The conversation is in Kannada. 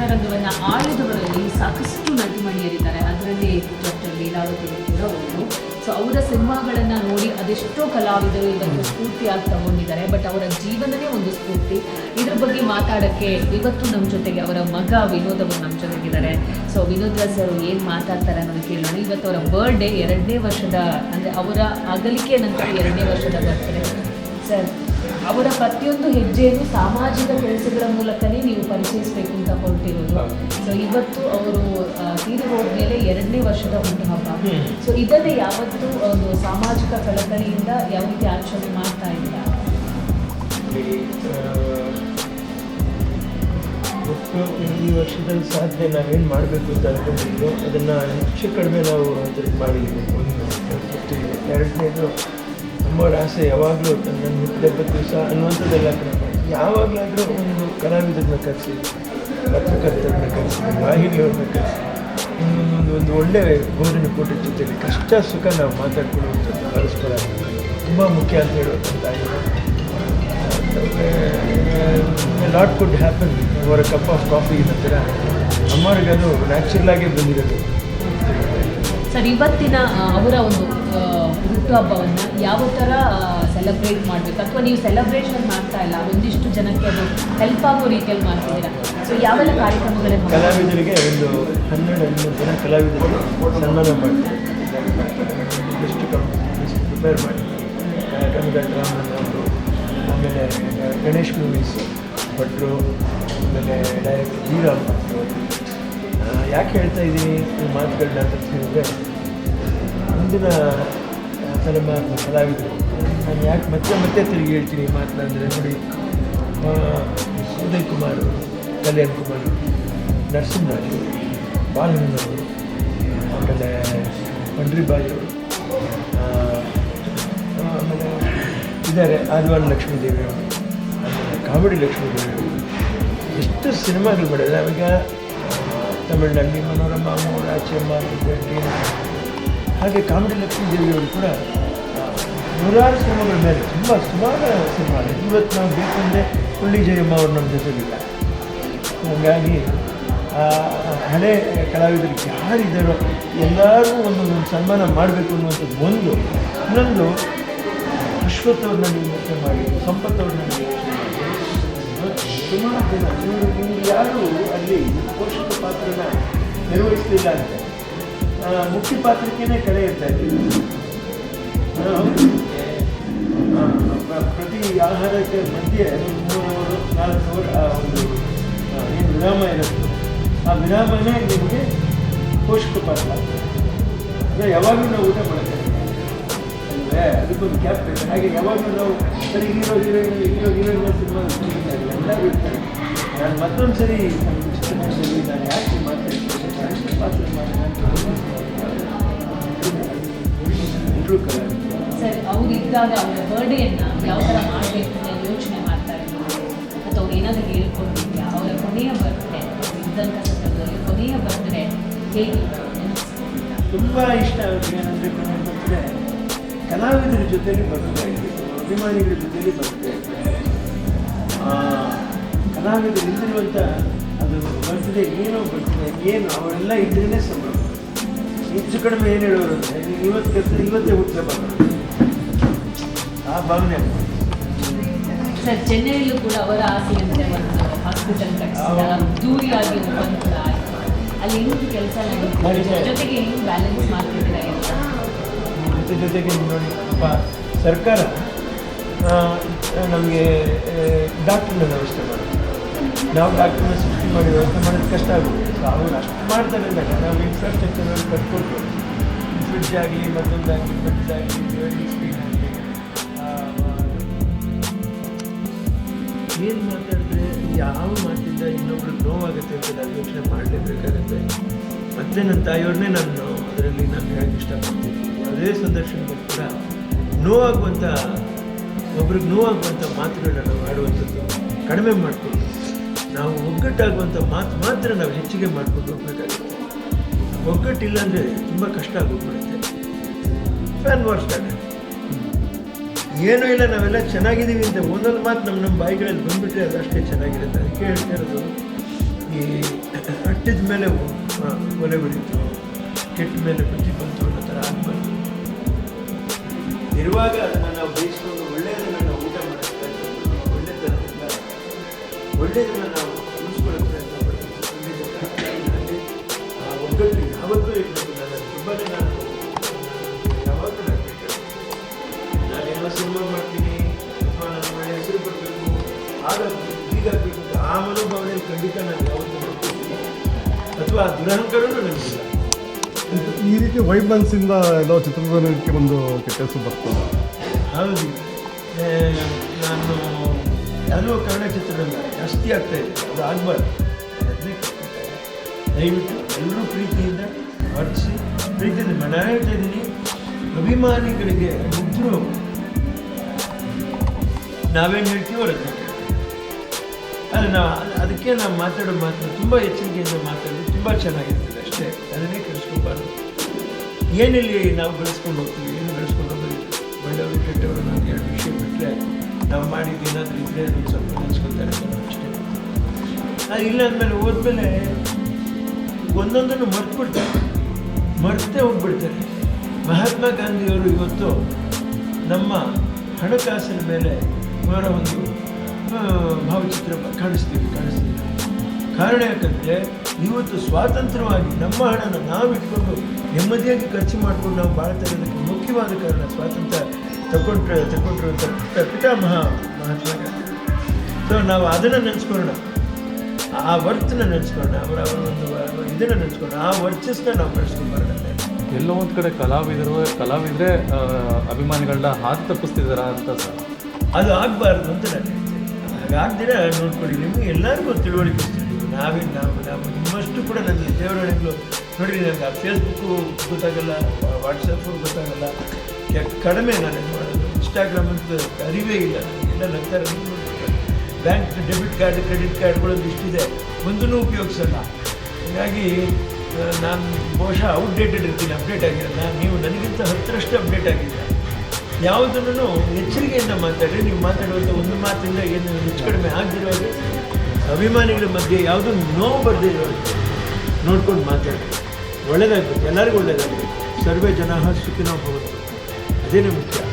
ಚಿತ್ರರಂಗವನ್ನು ಆಳಿದವರಲ್ಲಿ ಸಾಕಷ್ಟು ನಟಿಮಣಿಯರಿದ್ದಾರೆ. ಅದರಲ್ಲಿ ಡಾಕ್ಟರ್ ಲೀಲಾವತಿ ಕೂಡ ಒಂದು ಸೊ ಅವರ ಸಿನಿಮಾಗಳನ್ನ ನೋಡಿ ಅದೆಷ್ಟೋ ಕಲಾವಿದರು ಇದನ್ನು ಸ್ಫೂರ್ತಿಯಾಗಿ ತಗೊಂಡಿದ್ದಾರೆ. ಬಟ್ ಅವರ ಜೀವನವೇ ಒಂದು ಸ್ಫೂರ್ತಿ. ಇದ್ರ ಬಗ್ಗೆ ಮಾತಾಡೋಕ್ಕೆ ಇವತ್ತು ನಮ್ಮ ಜೊತೆಗೆ ಅವರ ಮಗ ವಿನೋದ್ ಅವರು ನಮ್ಮ ಜೊತೆಗಿದ್ದಾರೆ. ಸೊ ವಿನೋದ್ ರಾಜ್ ಅವರು ಏನು ಮಾತಾಡ್ತಾರೆ ಅನ್ನೋದು ಕೇಳೋಣ. ಇವತ್ತು ಅವರ ಬರ್ಡೇ ಎರಡನೇ ವರ್ಷದ, ಅಂದರೆ ಅವರ ಅಗಲಿಕೆ ನಂತರ ಎರಡನೇ ವರ್ಷದ ಬರ್ತ್ಡೇ ಸರ್ ಅವರ ಪ್ರತಿಯೊಂದು ಹೆಜ್ಜೆಯನ್ನು ಸಾಮಾಜಿಕ ಕೆಲಸಗಳ ಅಂತ ಹೊರಟಿರೋದು ಸೊ ಇವತ್ತು ಅವರು ತೀರಿ ಹೋದ್ಮೇಲೆ ಎರಡನೇ ವರ್ಷದ ಹುಟ್ಟುಹಬ್ಬ ಸೊ ಇದನ್ನೇ ಯಾವತ್ತೂ ಒಂದು ಸಾಮಾಜಿಕ ಕಳಕಳಿಯಿಂದ ಯಾವ ರೀತಿ ಆಚರಣೆ ಮಾಡ್ತಾ ಇಲ್ಲ ಈ ವರ್ಷದಲ್ಲಿ ಸಾಧನೆ ನಾವೇನು ಮಾಡಬೇಕು ಅಂತ ಅನ್ಕೊಂಡಿದ್ವಿ ಅದನ್ನು ಹೆಚ್ಚು ಕಡಿಮೆ ನಾವು ಅದ್ರಲ್ಲಿ ಮಾಡಿದ್ದೀವಿ. ಒಂದು ಎರಡನೇದು ನಮ್ಮವ್ರ ಆಸೆ ಯಾವಾಗಲೂ ನನ್ನ ಹುಟ್ಟಿದಬ್ಬದ ದಿವಸ ಅನ್ನುವಂಥದ್ದೆಲ್ಲ ಕಡಿಮೆ ಯಾವಾಗಲಾದರೂ ಒಂದು ಕಲಾವಿದರನ್ನ ಕರೆಸಿ. ಪತ್ರಕರ್ತರನ್ನ ಕರೆಸಿ ವಾಹಿನಿಯವ್ರನ್ನ ಕರೆಸಿ ಇನ್ನೊಂದೊಂದು ಒಂದು ಒಳ್ಳೆ ಗೋರಿನ ಕೂಟದ ಜೊತೆಯಲ್ಲಿ ಕಷ್ಟ ಸುಖ ನಾವು ಮಾತಾಡ್ಕೊಳ್ಳುವಂಥದ್ದು ಪರಸ್ಪರ ತುಂಬ ಮುಖ್ಯ ಅಂತ ಹೇಳುವಂಥದ್ದಾಗಿದೆ ಲಾಟ್ ಕುಡ್ ಹ್ಯಾಪನ್ ಅವರ ಕಪ್ ಆಫ್ ಕಾಫಿ ನಂತರ ಅಮ್ಮವ್ರಿಗೆ ಅದು ನ್ಯಾಚುರಲ್ ಆಗೇ ಬಂದಿರೋದು ಸರ್ ಇವತ್ತಿನ ಅವರ ಒಂದು ಹುಟ್ಟುಹಬ್ಬವನ್ನು ಯಾವ ಥರ ಸೆಲೆಬ್ರೇಟ್ ಮಾಡಬೇಕು? ಅಥವಾ ನೀವು ಸೆಲೆಬ್ರೇಷನ್ ಮಾಡ್ತಾ ಇಲ್ಲ, ಒಂದಿಷ್ಟು ಜನಕ್ಕೆ ಅದು ಹೆಲ್ಪ್ ಆಗೋ ರೀತಿಯಲ್ಲಿ ಮಾಡ್ತಿದ್ದೀರಾ? ಯಾವೆಲ್ಲ ಕಲಾವಿದರಿಗೆ ಒಂದು ಹನ್ನೆರಡು ಹನ್ನೆರಡು ಜನ ಕಲಾವಿದರಿಗೆ ಸನ್ಮಾನ ಮಾಡ್ತಾರೆ ಎಷ್ಟು ಪ್ರಿಪೇರ್ ಮಾಡಿ. ಕನ್ನಡ ಅವರು ಆಮೇಲೆ ಗಣೇಶ್ ಮೂವೀಸ್ ಭಟ್ರು, ಆಮೇಲೆ ಡೈರೆಕ್ಟರ್ ಜೀರಾಮ್ ಯಾಕೆ ಹೇಳ್ತಾ ಇದ್ದೀನಿ ಈ ಮಾತುಗಳನ್ನ ಅಂತ ಹೇಳಿದ್ರೆ ಮುಂದಿನ ತಲೆಮಾರಿನ ಕಲಾವಿದರು. ನಾನು ಯಾಕೆ ಮತ್ತೆ ಮತ್ತೆ ತಿರುಗಿ ಹೇಳ್ತೀನಿ ಅಂದರೆ ನೋಡಿ. ಉದಯ್ ಕುಮಾರ್ ಕಲ್ಯಾಣ್ ಕುಮಾರ್ ನರಸಿಂಹರಾಜು ಬಾಲಣ್ಣನವರು ಆಮೇಲೆ ಪಂಡ್ರಿಬಾಯಿ ಅವರು ಆ, ಆಮೇಲೆ ಇದ್ದಾರೆ ಆದಿವಾಳ ಲಕ್ಷ್ಮೀದೇವಿ ಅವರು ಆಮೇಲೆ ಕಾಮಿಡಿ ಲಕ್ಷ್ಮೀದೇವಿ ಅವರು. ಎಷ್ಟು ಸಿನಿಮಾಗಳು ಮಾಡಿದ್ದಾರೆ. ಅವಾಗ ತಮಿಳಿನಲ್ಲಿ ಮನೋರಮ ಮೋಡ ಚೆಮ್ಮ ಹಾಗೆ ಕಾಮಿಡಿ ಲಕ್ಷ್ಮೀದೇವಿಯವರು ಕೂಡ ನೂರಾರು ಸಿನಿಮಾಗಳ ಮೇಲೆ ತುಂಬ ಸುಮಾರು ಸಿನಿಮಾ ಇವತ್ತು ನಾವು ಬೇಕಂದರೆ ಹುಳ್ಳಿ ಜಯಮ್ಮ ಅವರು ನಮ್ಮ ಜೊತೆಗಿಲ್ಲ ಹಾಗಾಗಿ ಹಳೆ ಕಲಾವಿದರು ಯಾರಿದ್ದಾರೋ ಎಲ್ಲರೂ ಒಂದೊಂದು ಸನ್ಮಾನ ಮಾಡಬೇಕು ಅನ್ನುವಂಥದ್ದು ಒಂದು. ಇನ್ನೊಂದು ನೀವು ಯೋಚನೆ ಮಾಡಿ ಸಂಪತ್ತವ್ರನ್ನ ಯೋಚನೆ ಮಾಡಿ. ಸುಮಾರು ಜನ ಇವರು ಯಾರು ಅಲ್ಲಿ ಪೋಷಕ ಪಾತ್ರನ ನಿರ್ವಹಿಸಲಿಲ್ಲ ಅಂತ? ಮುಖ್ಯ ಪಾತ್ರಕ್ಕೇನೆ ಕಡೆ ಇರ್ತಾ ಇದ್ದೀವಿ ಪ್ರತಿ ಆಹಾರಕ್ಕೆ ಮಧ್ಯೆ ಒಂದು ಮೂರು ಅವರು ನಾಲ್ಕು ಅವರು ಒಂದು ವಿರಾಮ ಇರುತ್ತೆ. ಆ ವಿರಾಮನೇ ನಿಮಗೆ ಪೋಷಕ ಪಾತ್ರ ಅಂದರೆ ಯಾವಾಗಲೂ ನಾವು ಊಟ ಮಾಡ್ತೇವೆ. ಅಂದರೆ ಅದಕ್ಕೊಂದು ಕ್ಯಾಪ್ ಬೇಕು ಹಾಗೆ ಯಾವಾಗಲೂ ನಾವು ಸರಿ hero heroine hero, heroine cinema ಎಲ್ಲ ಇರ್ತಾರೆ. ನಾನು ಮತ್ತೊಂದು ಸರಿ ನಮ್ಮ ಚಿತ್ರಮಂದಿರಲ್ಲಿ ನಾನು ಯಾಕೆ ಮಾತಾಡ್ತೀನಿ ಪಾತ್ರ ಎಲ್ಲರೂ ಸರ್, ಅವ್ರು ಇದ್ದಾಗ ಅವರ ಬರ್ಡೇನ ಯಾವ ಥರ ಮಾಡಬೇಕು ಯೋಚನೆ ಮಾಡ್ತಾ ಇದ್ರು? ಮತ್ತು ಅವ್ರು ಏನಾದರೂ ಹೇಳ್ಕೊಂಡಿದ್ಯಾ? ಸಂದರ್ಭದಲ್ಲಿ ಕೊನೆಯ ತುಂಬ ಇಷ್ಟ ಆಗುತ್ತೆ ಏನಂದರೆ ಬರ್ತದೆ ಕಲಾವಿದರ ಜೊತೆಲಿ ಇದ್ದೀವಿ ಅಭಿಮಾನಿಗಳ ಜೊತೆಲಿ ಆ ಕಲಾವಿದರು ಇದ್ದಿರುವಂಥ ಅದು ಬರ್ತದೆ ಏನೋ ಬರ್ತದೆ ಏನು ಅವರೆಲ್ಲ ಇದ್ರೇ ಸಂಭ್ರಮ ಹೆಚ್ಚು ಕಡಿಮೆ ಏನು ಹೇಳೋರು ಅಂದರೆ ನೀವು ಇವತ್ತು ಕೆಲಸ ಇವತ್ತೇ ಹುಟ್ಟದೆ ಬರೋದು ಆ ಭಾವನೆ ಸರ್ ಚೆನ್ನೈಯಲ್ಲೂ ಕೂಡ ಅವರ ಆಸೆಯಂತೆ ಹಾಸ್ಪಿಟಲ್ ಕಟ್ಟಿಸಿದ ದೂರಿಯಾಗಿ ಓಪನ್ ಕೂಡ ಆಯಿತು ಅಲ್ಲಿ ಏನು ಕೆಲಸ. ಜೊತೆಗೆ ಹೆಂಗೆ ಬ್ಯಾಲೆನ್ಸ್ ಮಾಡ್ತಿದ್ದೀರಾ ಜೊತೆ ಜೊತೆಗೆ ನೋಡಿ ಸ್ವಲ್ಪ ಸರ್ಕಾರ ನಮಗೆ ಡಾಕ್ಟ್ರನ್ನ ವ್ಯವಸ್ಥೆ ಮಾಡುತ್ತೆ ನಾವು ಡಾಕ್ಟ್ರನ್ನ ಸೃಷ್ಟಿ ಮಾಡಿ ವ್ಯವಸ್ಥೆ ಮಾಡೋದು ಕಷ್ಟ ಆಗುತ್ತೆ ಸೊ ಅವ್ರು ಅಷ್ಟು ಮಾಡ್ತಾರೆ ಅಂದಾಗ ನಾವು ಇನ್ಫ್ರಾಸ್ಟ್ರಕ್ಚರ್ ಕಟ್ಕೊಟ್ಟು ಫ್ರಿಡ್ಜ್ ಆಗಲಿ ಮತ್ತೊಂದಾಗಲಿ ಬೆಡ್ ಆಗಲಿ ಸ್ಕ್ರೀನ್ ಆಗಲಿ ಏನು ಮಾತಾಡಿದ್ರೆ ಯಾವ ಮಾತಿಂದ ಇನ್ನೊಬ್ರಿಗೆ ನೋವಾಗುತ್ತೆ ಅಂತ ನಾವು ಯೋಚನೆ ಮಾಡಲೇಬೇಕಾಗುತ್ತೆ. ಮತ್ತೆ ನನ್ನ ತಾಯಿಯವ್ರನ್ನೇ ನಾನು ಅದರಲ್ಲಿ ನಾನು ಹೇಳಕ್ಕೆ ಇಷ್ಟಪಡ್ತೀನಿ. ಅದೇ ಸಂದರ್ಶನದಲ್ಲಿ ಕೂಡ ನೋವಾಗುವಂಥ ಒಬ್ರಿಗೆ ನೋವಾಗುವಂಥ ಮಾತುಗಳನ್ನ ನಾವು ಆಡುವಂಥದ್ದು ಕಡಿಮೆ ಮಾಡಿಕೊಂಡು, ನಾವು ಒಗ್ಗಟ್ಟಾಗುವಂಥ ಮಾತು ಮಾತ್ರ ನಾವು ಹೆಚ್ಚಿಗೆ ಮಾಡ್ಕೊಂಡು ಹೋಗ್ಬೇಕಾಗುತ್ತೆ. ಒಗ್ಗಟ್ಟಿಲ್ಲ ಅಂದರೆ ತುಂಬ ಕಷ್ಟ ಆಗೋಗ್ಬಿಡುತ್ತೆ. ಫ್ಯಾನ್ ವಾಶ್ ಏನೂ ಇಲ್ಲ, ನಾವೆಲ್ಲ ಚೆನ್ನಾಗಿದ್ದೀವಿ ಅಂತ ಒಂದೊಂದು ಮಾತು ನಮ್ಮ ನಮ್ಮ ಬಾಯಿಗಳಲ್ಲಿ ಬಂದುಬಿಟ್ರೆ ಅದಷ್ಟೇ ಚೆನ್ನಾಗಿರುತ್ತೆ. ಅದಕ್ಕೆ ಹೇಳ್ತಾ ಇರೋದು ಈ ಅಟ್ಟಿದ ಮೇಲೆ ಒಲೆ ಬಿಡಿತು ಕೆಟ್ಟ ಮೇಲೆ ಬುದ್ಧಿ ಬಂತು ಅನ್ನೋ ಥರ ಆಗಬಾರ್ದು. ಇರುವಾಗ ಅದನ್ನು ನಾವು ಬೇಯಿಸ್ಕೊಂಡು ಒಳ್ಳೆಯದನ್ನು ನಾವು ಊಟ ಮಾಡೋಕ್ಕೆ ಪ್ರಯತ್ನ ಪಡ್ಬೇಕು. ಒಳ್ಳೆಯದನ್ನೆಲ್ಲ ಒಳ್ಳೆಯದನ್ನು ನಾವು ಖಂಡಿತ ನಾನು ಯಾವತ್ತೂ ಅಥವಾ ಆ ದುರಹಂಕಾರನೂ ನನಗಿಲ್ಲ. ಈ ರೀತಿ ವೈಬ್ಲೆನ್ಸಿಂದ ಎಲ್ಲೋ ಚಿತ್ರದುರ್ಗಕ್ಕೆ ಒಂದು ಕೆಲಸ ಬರ್ತದೆ. ಹೌದು. ನಾನು ಯಾವುದೋ ಕನ್ನಡ ಚಿತ್ರರಂಗ ಜಾಸ್ತಿ ಆಗ್ತಾ ಇದೆ. ಅದು ಆಗಬಾರ್ದು. ದಯವಿಟ್ಟು ಎಲ್ಲರೂ ಪ್ರೀತಿಯಿಂದ ವರ್ತಿಸಿ ಪ್ರೀತಿಯಿಂದ ನಾನು ಹೇಳ್ತಾ ಇದ್ದೀನಿ ಅಭಿಮಾನಿಗಳಿಗೆ ಮುಗ್ಧರು. ನಾವೇನು ಹೇಳ್ತೀವೋ ರಚನೆ ನಾವು ಅದಕ್ಕೆ ನಾವು ಮಾತಾಡೋ ಮಾತು, ತುಂಬ ಎಚ್ಚರಿಕೆಯಿಂದ ಮಾತಾಡೋದು ತುಂಬ ಚೆನ್ನಾಗಿರ್ತದೆ ಅಷ್ಟೇ. ಅದನ್ನೇ ಕಲಿಸ್ಕೊಬಾರ್ದು. ಏನಿಲ್ಲಿ ನಾವು ಬೆಳೆಸ್ಕೊಂಡು ಹೋಗ್ತೀವಿ, ಏನು ಬೆಳೆಸ್ಕೊಂಡು ಹೋಗೋದು ಒಳ್ಳೆಯವರು ಕೆಟ್ಟವರು ನಾನು ಎರಡು ವಿಷಯ ಬಿಟ್ಟರೆ ನಾವು ಮಾಡಿದ್ದು ಏನಾದರೂ ಇದ್ದರೆ ಅದನ್ನು ಸ್ವಲ್ಪ ನೆನೆಸ್ಕೊತಾರೆ ಅಷ್ಟೇ. ಅದು ಇಲ್ಲ ಅಂದಮೇಲೆ ಹೋದ್ಮೇಲೆ ಒಂದೊಂದನ್ನು ಮರ್ತ್ಬಿಡ್ತಾರೆ. ಮರ್ತೇ ಹೋಗ್ಬಿಡ್ತಾರೆ. ಮಹಾತ್ಮ ಗಾಂಧಿಯವರು ಇವತ್ತು ನಮ್ಮ ಹಣಕಾಸಿನ ಮೇಲೆ ಅವರ ಒಂದು ಭಾವಚಿತ್ರ ಕಾಣಿಸ್ತೀವಿ ಕಾಣಿಸ್ತೀವಿ. ಕಾರಣ ಯಾಕಂದರೆ ಇವತ್ತು ಸ್ವಾತಂತ್ರ್ಯವಾಗಿ ನಮ್ಮ ಹಣನ ನಾವು ಇಟ್ಕೊಂಡು ನೆಮ್ಮದಿಯಾಗಿ ಖರ್ಚು ಮಾಡ್ಕೊಂಡು ನಾವು ಬಾಳ್ತಾ ಇರೋದಕ್ಕೆ ಮುಖ್ಯವಾದ ಕಾರಣ ಸ್ವಾತಂತ್ರ್ಯ ತಗೊಂಡ್ರೆ ತಗೊಂಡಿರುವಂಥ ಪಿತ- ಪಿತಾಮಹ ಮಹಾತ್ಮ ಗಾಂಧಿ. ಸೊ ನಾವು ಅದನ್ನು ನೆನೆಸ್ಕೊಳ್ಳೋಣ. ಆ ವರ್ತನ ನೆನೆಸ್ಕೊಳ್ಳೋಣ ಅವರ ಅವರ ಒಂದು ಇದನ್ನು ನೆನೆಸ್ಕೊಳ್ಳೋಣ. ಆ ವರ್ಚಸ್ನ ನಾವು ಬೆಳೆಸ್ಕೊಂಡು ಬರೋಣ. ಎಲ್ಲೋ ಒಂದು ಕಡೆ ಕಲಾವಿದರು ಕಲಾವಿದರೆ ಅಭಿಮಾನಿಗಳನ್ನ ಹಾದು ತಪ್ಪಿಸ್ತಿದ್ದಾರಾ ಅಂತ ಸರ್? ಅದು ಆಗಬಾರ್ದು ಅಂತ ನಾನು ಹೇಳ್ತೇನೆ. ಹಾಗಾಗ್ದಿರ ನೋಡ್ಕೊಳ್ಳಿ, ನಿಮಗೆ ಎಲ್ಲರಿಗೂ ತಿಳುವಳಿಕೆ ನಾವೇ ನಾವು ನಾವು ನಿಮ್ಮಷ್ಟು ಕೂಡ ನನಗೆ ದೇವರಗಳು ನೋಡಿ ನನಗೆ ಆ ಫೇಸ್ಬುಕ್ಕು ಗೊತ್ತಾಗಲ್ಲ ವಾಟ್ಸಪ್ಪು ಗೊತ್ತಾಗಲ್ಲ. ಕಡಿಮೆ ನಾನು ಮಾಡೋದು ಇನ್ಸ್ಟಾಗ್ರಾಮ್ ಅಂತ ಅರಿವೇ ಇಲ್ಲ ಎಲ್ಲ ನಂತರ ಬ್ಯಾಂಕ್ ಡೆಬಿಟ್ ಕಾರ್ಡ್ ಕ್ರೆಡಿಟ್ ಕಾರ್ಡ್ಗಳು ಇಷ್ಟಿದೆ. ಒಂದೂ ಉಪಯೋಗಿಸಲ್ಲ. ಹಾಗಾಗಿ ನಾನು ಬಹುಶಃ ಔಟ್ಡೇಟೆಡ್ ಇರ್ತೀನಿ ಅಪ್ಡೇಟ್ ಆಗಿರಲ್ಲ. ನೀವು ನನಗಿಂತ ಹತ್ತರಷ್ಟು ಅಪ್ಡೇಟ್ ಆಗಿಲ್ಲ ಯಾವುದನ್ನು ಎಚ್ಚರಿಕೆಯಿಂದ ಮಾತಾಡಿ ನೀವು ಮಾತಾಡುವಂಥ ಒಂದು ಮಾತಿಂದ ಏನು ಹೆಚ್ಚು ಕಡಿಮೆ ಆಗದಿರೋದು ಅಭಿಮಾನಿಗಳ ಮಧ್ಯೆ ಯಾವುದೂ ನೋವು ಬರದೇ ಇರೋದು ನೋಡ್ಕೊಂಡು ಮಾತಾಡಿ ಒಳ್ಳೆಯದಾಗಬೇಕು ಎಲ್ಲರಿಗೂ ಒಳ್ಳೆಯದಾಗಬೇಕು ಸರ್ವೇ ಜನ ಸುಖಿನೋ ಭವಂತು. ಅದೇನೇ ಮುಖ್ಯ.